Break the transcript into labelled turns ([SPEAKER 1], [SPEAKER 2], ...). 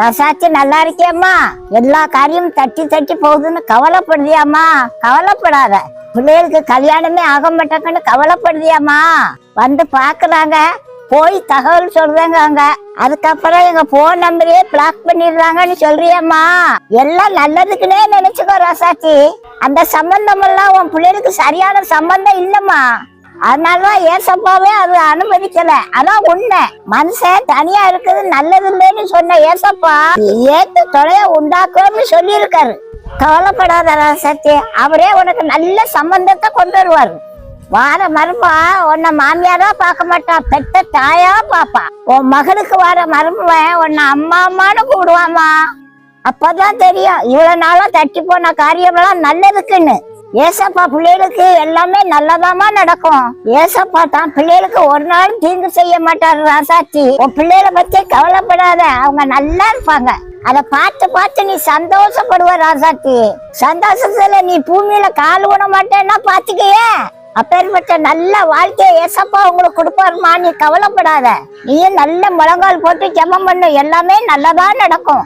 [SPEAKER 1] ரசாச்சி நல்லா இருக்கியம்மா. எல்லா காரியம் தட்டி தட்டி போகுதுன்னு கவலைப்படுதியாம்மா. கவலைப்படாத. பிள்ளைகளுக்கு கல்யாணமே ஆக மாட்டாங்கன்னு கவலைப்படுதியாம்மா. வந்து பாக்குறாங்க போய் தகவல் சொல்றாங்க அங்க. அதுக்கப்புறம் எங்க போன் நம்பரையே பிளாக் பண்ணிடுறாங்கன்னு சொல்றியம்மா. எல்லாம் நல்லதுக்குன்னே நினைச்சுக்கோ ரசாச்சி அந்த சம்பந்தம் எல்லாம் உன் பிள்ளைகளுக்கு சரியான சம்பந்தம் இல்லம்மா. அதனாலதான் ஏசப்பாவே அது அனுமதிக்கல. அதான் உண்மை மனுஷன் தனியா இருக்குது நல்லது இல்லைன்னு சொன்ன ஏசப்பா ஏத்து தொலைய உண்டாக்கும்னு சொல்லியிருக்காரு. கவலைப்படாத ராசாச்சி அவரே உனக்கு நல்ல சம்பந்தத்தை கொண்டு வருவாரு. வார மருமா உன்னை மாமியாரா பார்க்க மாட்டான் பெத்த தாயா பாப்பா உன் மகனுக்கு வார மருமவன் உன்னை அம்மா அம்மான்னு கூடுவாமா அப்பதான் தெரியும் இவ்வளவு நாளா தட்டி போன காரியமெல்லாம் நல்லதுக்குன்னு. ஏசப்பா பிள்ளைகளுக்கு எல்லாமே நல்லதாமா நடக்கும். ஏசப்பா தான் பிள்ளைகளுக்கு ஒரு நாளும் தீங்கு செய்ய மாட்டாரு ராசாச்சி உன் பிள்ளைகளை பத்தி கவலைப்படாத அவங்க நல்லா இருப்பாங்க. அத பார்த்து பார்த்து நீ சந்தோஷப்படுவ ராசாத்தி. சந்தோஷத்துல நீ பூமியில கால் ஊன மாட்டேன்னா பாத்துக்கையே அப்பேற்பட்ட நல்ல வாழ்க்கையை ஏசப்பா உங்களுக்கு கொடுப்பாருமா நீ கவலைப்படாத. நீயும் நல்ல முழங்கால் போட்டு ஜெபம் பண்ணு. எல்லாமே நல்லதா நடக்கும்.